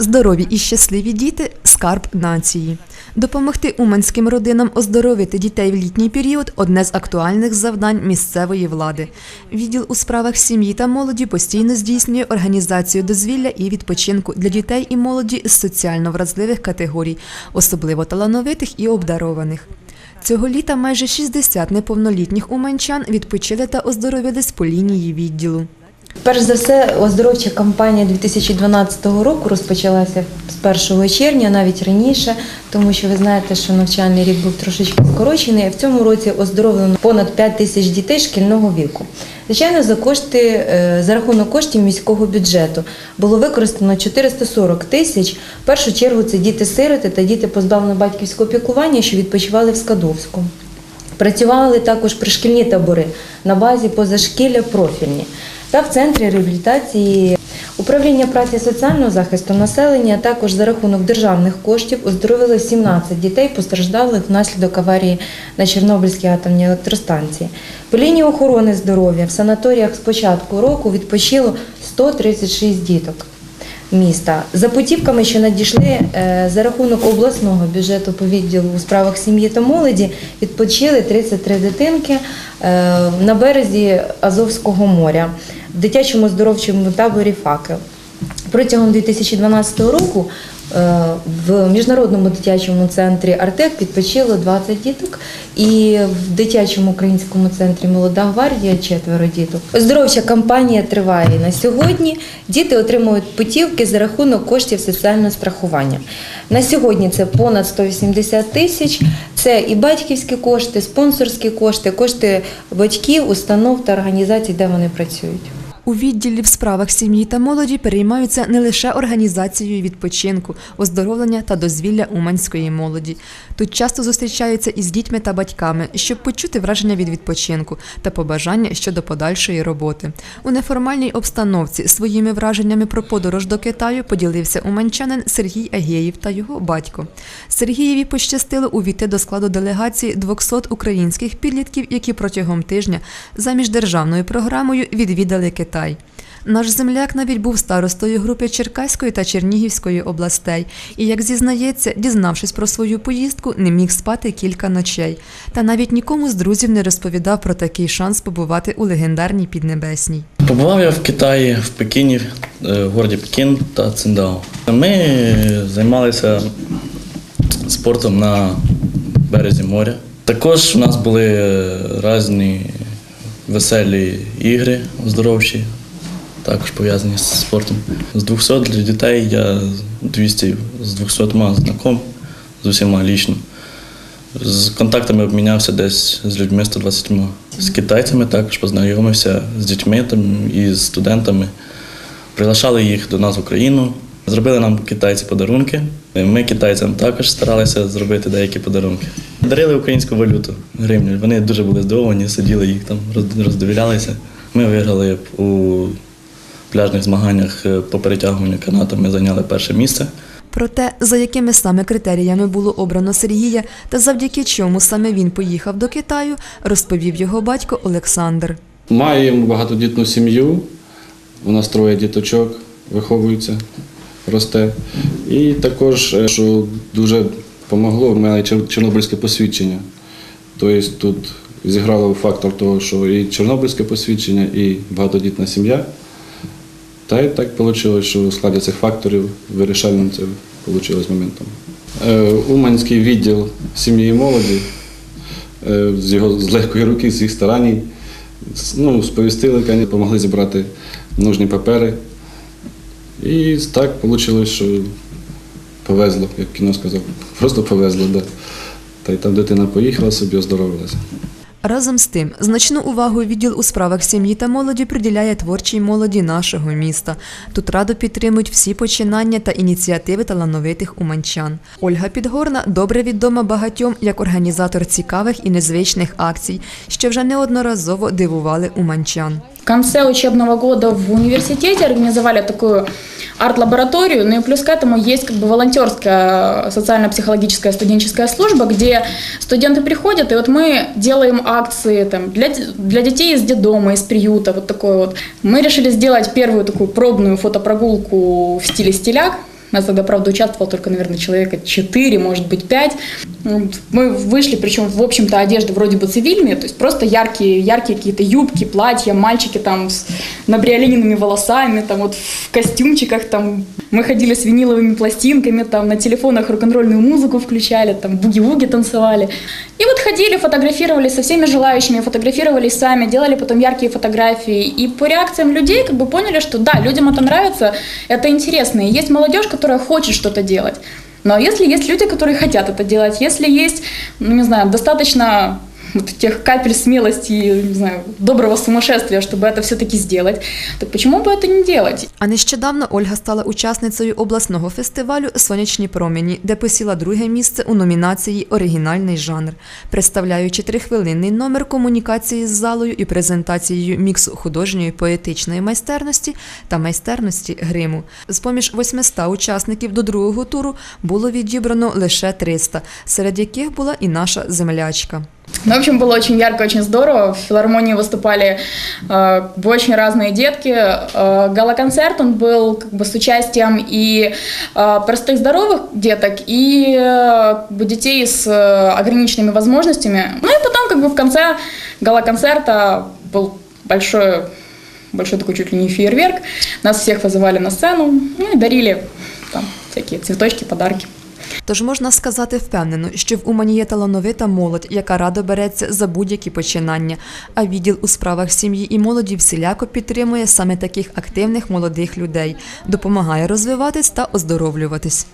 Здорові і щасливі діти скарб нації. Допомогти уманським родинам оздоровити дітей в літній період одне з актуальних завдань місцевої влади. Відділ у справах сім'ї та молоді постійно здійснює організацію дозвілля і відпочинку для дітей і молоді з соціально вразливих категорій, особливо талановитих і обдарованих. Цього літа майже 60 неповнолітніх уманчан відпочили та оздоровились по лінії відділу. Перш за все, оздоровча кампанія 2012 року розпочалася з 1 червня, навіть раніше, тому що ви знаєте, що навчальний рік був трошечки скорочений. В цьому році оздоровлено понад 5 тисяч дітей шкільного віку. Звичайно, за кошти е, за рахунок коштів міського бюджету було використано 440 тисяч. В першу чергу це діти-сироти та діти позбавлені батьківського піклування, що відпочивали в Скадовську. Працювали також пришкільні табори на базі позашкілля профільні та в центрі реабілітації управління праці соціального захисту населення. Також за рахунок державних коштів оздоровили 17 дітей, постраждалих внаслідок аварії на Чорнобильській атомній електростанції. По лінії охорони здоров'я в санаторіях з початку року відпочило 136 діток міста. За путівками, що надійшли е, за рахунок обласного бюджету по відділу у справах сім'ї та молоді, відпочили 33 дитинки е, на березі Азовського моря в дитячому здоровчому таборі Факел. Протягом 2012 року е, в міжнародному дитячому центрі Артек відпочило 20 діток, і в дитячому українському центрі Молода гвардія четверо діток. Оздоровча кампанія триває на сьогодні. Діти отримують путівки за рахунок коштів соціального страхування. На сьогодні це понад 180 тисяч. Це і батьківські кошти, спонсорські кошти, кошти батьків, установ та організацій, де вони працюють. У відділі в справах сім'ї та молоді переймаються не лише організацією відпочинку, оздоровлення та дозвілля уманської молоді. Тут часто зустрічаються із дітьми та батьками, щоб почути враження від відпочинку та побажання щодо подальшої роботи. У неформальній обстановці своїми враженнями про подорож до Китаю поділився уманчанин Сергій Агєєв та його батько. Сергієві пощастило увійти до складу делегації 200 українських підлітків, які протягом тижня за міждержавною програмою відвідали Китай. Наш земляк навіть був старостою групи Черкаської та Чернігівської областей, і, як зізнається, дізнавшись про свою поїздку, не міг спати кілька ночей. Та навіть нікому з друзів не розповідав про такий шанс побувати у легендарній Піднебесній. Побував я в Китаї, в Пекіні, е, в городі Пекін та Циндао. Ми займалися спортом на березі моря. Також у нас були різні веселі ігри оздоровчі, також пов'язані з спортом. З 200 для дітей я 200 з 200 знаком, з усіма лічно. З контактами обмінявся десь з людьми 120. З китайцями також познайомився з дітьми там, і з студентами. Приглашали їх до нас в Україну. Зробили нам китайці подарунки. Ми китайцям також старалися зробити деякі подарунки. Дарили українську валюту гривню. Вони дуже були здивовані, сиділи їх там, роз- роздивлялися. Ми виграли у пляжних змаганнях е, по перетягуванню канатами, зайняли перше місце. Про те, за якими саме критеріями було обрано Сергія та завдяки чому саме він поїхав до Китаю, розповів його батько Олександр. Маємо багатодітну сім'ю, у нас троє діточок, виховується, росте. І також, е, що дуже допомогло, в мене чор- чорнобильське посвідчення. Тобто тут зіграло фактор того, що і чорнобильське посвідчення, і багатодітна сім'я. Та й так вийшло, що у складі цих факторів вирішальним це вийшло моментом. Е, Уманський відділ сім'ї і молоді е, з його з легкої руки, з їх старань, ну, сповістили, допомогли зібрати нужні папери. І так вийшло, що повезло, як кіно сказав. Просто повезло, да. Та й там дитина поїхала собі, оздоровилася. Разом з тим, значну увагу відділ у справах сім'ї та молоді приділяє творчій молоді нашого міста. Тут радо підтримують всі починання та ініціативи талановитих уманчан. Ольга Підгорна добре відома багатьом як організатор цікавих і незвичних акцій, що вже неодноразово дивували уманчан. Конце учебного года в университете организовали такую арт-лабораторию, ну и плюс к этому есть как бы волонтерская социально-психологическая студенческая служба, где студенты приходят, и вот мы делаем акции там, для, для детей из детдома, из приюта, вот такой вот. Мы решили сделать первую такую пробную фотопрогулку в стиле стиляк, У нас тогда, правда, участвовало только, наверное, человека 4, может быть, 5. Мы вышли, причем, в общем-то, одежды вроде бы цивильные, то есть просто яркие, яркие какие-то юбки, платья, мальчики там с набриолиненными волосами, там вот в костюмчиках, там мы ходили с виниловыми пластинками, там на телефонах рок-н-ролльную музыку включали, там буги-вуги танцевали. И вот ходили, фотографировались со всеми желающими, фотографировались сами, делали потом яркие фотографии. И по реакциям людей как бы поняли, что да, людям это нравится, это интересно. И есть молодежь, которая хочет что-то делать. Но если есть люди, которые хотят это делать, если есть, ну не знаю, достаточно вот тех капель смелости, не знаю, доброго сумасшествия, чтобы это все-таки сделать, то почему бы это не делать? А нещодавно Ольга стала учасницею обласного фестивалю Сонячні промені, де посіла друге місце у номінації Оригінальний жанр, представляючи трихвилинний номер комунікації з залою і презентацією міксу художньої поетичної майстерності та майстерності гриму. З поміж 800 учасників до другого туру було відібрано лише 300, серед яких була і наша землячка. Ну, в общем, было очень ярко, очень здорово. В филармонии выступали э, очень разные детки. Э, гала-концерт, он был как бы с участием и э, простых здоровых деток, и э, детей с э, ограниченными возможностями. Ну и потом как бы в конце гала-концерта был большой, большой такой чуть ли не фейерверк. Нас всех вызывали на сцену ну, и дарили там всякие цветочки, подарки. Тож можна сказати впевнено, що в Умані є талановита молодь, яка радо береться за будь-які починання. А відділ у справах сім'ї і молоді всіляко підтримує саме таких активних молодих людей, допомагає розвиватись та оздоровлюватись.